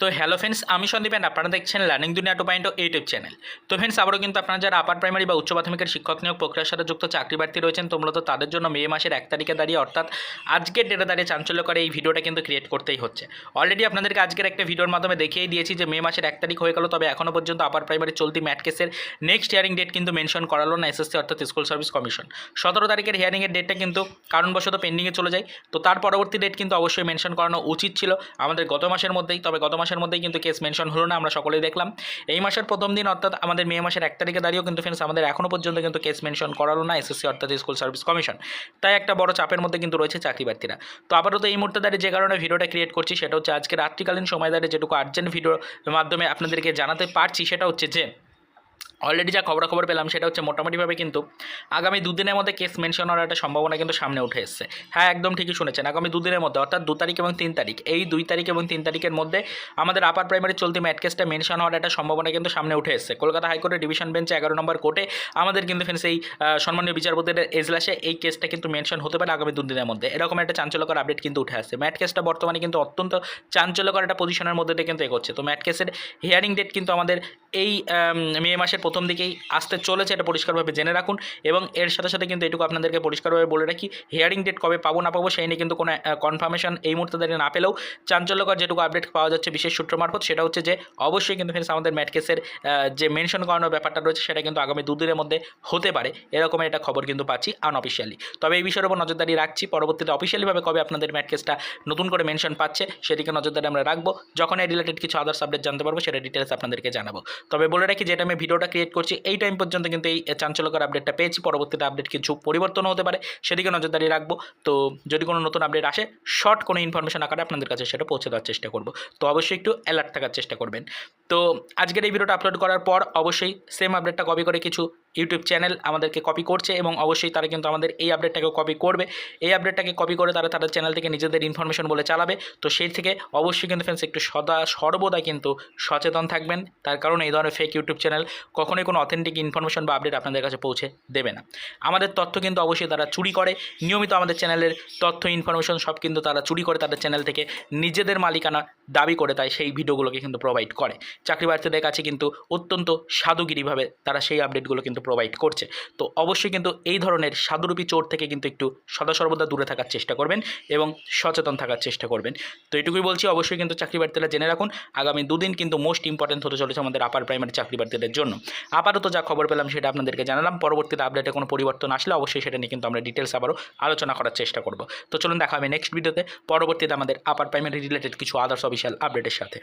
তো hello friends আমি Sandeep and আপনারা দেখছেন learning Duniya two point YouTube channel তো ফ্রেন্ডস আবারও কিন্তু আপনারা যারা আপার প্রাইমারি বা উচ্চ প্রাথমিকের শিক্ষক নিয়োগ প্রক্রিয়ার সাথে যুক্ত চাকরি প্রার্থী রয়েছেন, তো মূলত তাদের জন্য মে মাসের এক তারিখে দাঁড়িয়ে অর্থাৎ আজকের ডেটে দাঁড়িয়ে চাঞ্চল্য করে এই ভিডিওটা কিন্তু ক্রিয়েট করতেই হচ্ছে। অলরেডি আপনাদেরকে আজকের একটা ভিডিওর মাধ্যমে দেখিয়ে দিয়েছি যে মে মাসের এক তারিখ হয়ে গেল, তবে এখনও পর্যন্ত আপার প্রাইমারি চলতি ম্যাট কেসের নেক্সট হিয়ারিং ডেট কিন্তু মেনশন করালো না এসএসসি অর্থাৎ স্কুল সার্ভিস কমিশন সতেরো তারিখের হিয়ারিংয়ের ডেটটা কিন্তু কারণবশত পেন্ডিংয়ে চলে যায়। তো তার পরবর্তী ডেট কিন্তু অবশ্যই মেনশন করানো উচিত ছিল আমাদের গত মাসের মধ্যেই, তবে গত মাসের মধ্যেই কিন্তু কেস মেনশন হলো না, আমরা সকলেই দেখলাম। এই মাসের প্রথম দিন অর্থাৎ আমাদের মে মাসের এক তারিখে দাঁড়িয়েও কিন্তু ফ্রেন্ডস আমাদের এখনও পর্যন্ত কিন্তু কেস মেনশন করালো না এসএসসি অর্থাৎ স্কুল সার্ভিস কমিশন তাই একটা বড় চাপের মধ্যে কিন্তু রয়েছে চাকরি প্রার্থীরা। তো আপাতত এই মুহূর্তে দাঁড়িয়ে যে কারণে ভিডিওটা ক্রিয়েট করছি, সেটা হচ্ছে আজকে রাত্রিকালীন সময় দাঁড়িয়ে যেটুকু আর্জেন্ট ভিডিওর মাধ্যমে আপনাদেরকে জানাতে পারছি, সেটা হচ্ছে যে অলরেডি যা খবরাখবর পেলাম সেটা হচ্ছে মোটামুটিভাবে কিন্তু আগামী দুদিনের মধ্যে কেস মেনশন হওয়ার একটা সম্ভাবনা কিন্তু সামনে উঠে এসেছে। হ্যাঁ একদম ঠিকই শুনেছেন। আগামী দুদিনের মধ্যে, অর্থাৎ দু তারিখ এবং তিন তারিখ, এই দুই তারিখ এবং তিন তারিখের মধ্যে আমাদের আপার প্রাইমারি চলতি ম্যাট কেসটা মেনশন হওয়ার একটা সম্ভাবনা কিন্তু সামনে উঠে এসেছে। কলকাতা হাইকোর্টের ডিভিশন বেঞ্চে এগারো নম্বর কোর্টে আমাদের কিন্তু ফ্রেন্ডস এই সম্মানীয় বিচারপতির এজলাসে এই কেসটা কিন্তু মেনশন হতে পারে আগামী দুদিনের মধ্যে। এরকম একটা চাঞ্চল্যকর আপডেট কিন্তু উঠে আসছে। ম্যাট কেসটা বর্তমানে কিন্তু অত্যন্ত চাঞ্চল্যকর একটা পজিশনের মধ্যে দিয়ে কিন্তু এগোচ্ছে। তো ম্যাট কেসের হিয়ারিং ডেট কিন্তু আমাদের এই মে মাসের প্রথম দিকেই আসতে চলেছে, এটা পরিষ্কারভাবে জেনে রাখুন। এবং এর সাথে সাথে কিন্তু এটুকু আপনাদেরকে পরিষ্কারভাবে বলে রাখি হিয়ারিং ডেট কবে পাবো, না পাবো, সেই নিয়ে কিন্তু কোনো কনফার্মেশন এই মুহূর্তে দাঁড়িয়ে না পেলেও চাঞ্চল্যকর যেটুকু আপডেট পাওয়া যাচ্ছে বিশেষ সূত্র মারফত, সেটা হচ্ছে যে অবশ্যই কিন্তু ফ্রেন্ডস আমাদের ম্যাট কেসের যে মেনশন করানোর ব্যাপারটা রয়েছে, সেটা কিন্তু আগামী দুদিনের মধ্যে হতে পারে। এরকমের একটা খবর কিন্তু পাচ্ছি আনঅফিসিয়ালি তবে এই বিষয়ের উপর নজরদারি রাখছি, পরবর্তীতে অফিসিয়ালিভাবে কবে আপনাদের ম্যাট কেসটা নতুন করে মেনশন পাচ্ছে, সেদিকে নজরদারি আমরা রাখব। যখন এই রিলেটেড কিছু আদার্স আপডেট জানতে পারব, সেটা ডিটেলস আপনাদেরকে জানাব। তবে বলে রাখি, যেটা আমি ভিডিওটা ক্রিয়েট করছি, এই টাইম পর্যন্ত কিন্তু এই চাঞ্চল্যকর আপডেটটা পেয়েছি। পরবর্তীতে আপডেট কিছু পরিবর্তন হতে পারে সেদিকে নজরদারি রাখব। তো যদি কোনো নতুন আপডেট আসে শর্ট কোনো ইনফরমেশন আকারে আপনাদের কাছে সেটা পৌঁছে দেওয়ার চেষ্টা করব। তো অবশ্যই একটু অ্যালার্ট থাকার চেষ্টা করবেন। তো আজকের এই ভিডিওটা আপলোড করার পর অবশ্যই সেম আপডেটটা কপি করে কিছু ইউটিউব চ্যানেল আমাদেরকে কপি করছে এবং অবশ্যই তারা কিন্তু আমাদের এই আপডেটটাকে কপি করবে। এই আপডেটটাকে কপি করে তারা তাদের চ্যানেল থেকে নিজেদের ইনফরমেশন বলে চালাবে। তো সেই থেকে অবশ্যই কিন্তু ফ্রেন্ডস একটু সদা সর্বদা কিন্তু সচেতন থাকবেন। তার কারণ এই ধরনের ফেক ইউটিউব চ্যানেল কখনোই কোনো অথেন্টিক ইনফরমেশন বা আপডেট আপনাদের কাছে পৌঁছে দেবে না। আমাদের তথ্য কিন্তু অবশ্যই তারা চুরি করে। নিয়মিত আমাদের চ্যানেলের তথ্য ইনফরমেশন সব কিন্তু তারা চুরি করে তাদের চ্যানেল থেকে নিজেদের মালিকানা দাবি করে তাই সেই ভিডিওগুলোকে কিন্তু প্রোভাইড করে। চাকরি প্রার্থীদের কাছে কিন্তু অত্যন্ত সাধুগিরিভাবে তারা সেই আপডেটগুলো কিন্তু প্রোভাইড করছে। তো অবশ্যই কিন্তু এই ধরনের সাধুরূপী চোর থেকে কিন্তু একটু সদা সর্বদা দূরে থাকার চেষ্টা করবেন এবং সচেতন থাকার চেষ্টা করবেন। তো এটুকুই বলছি, অবশ্যই কিন্তু চাকরি প্রার্থীরা জেনে রাখুন, আগামী দুদিন কিন্তু মোস্ট ইম্পর্টেন্ট হতে চলেছে আমাদের আপার প্রাইমারি চাকরি প্রার্থীদের জন্য। আপাতত যা খবর পেলাম সেটা আপনাদেরকে জানালাম, পরবর্তীতে আপডেটে কোনো পরিবর্তন আসলে অবশ্যই সেটা নিয়ে কিন্তু আমরা ডিটেলস আবারও আলোচনা করার চেষ্টা করব। তো চলুন দেখা হবে নেক্সট ভিডিওতে পরবর্তীতে আমাদের আপার প্রাইমারি রিলেটেড কিছু আদার্স অফিসিয়াল আপডেটের সাথে।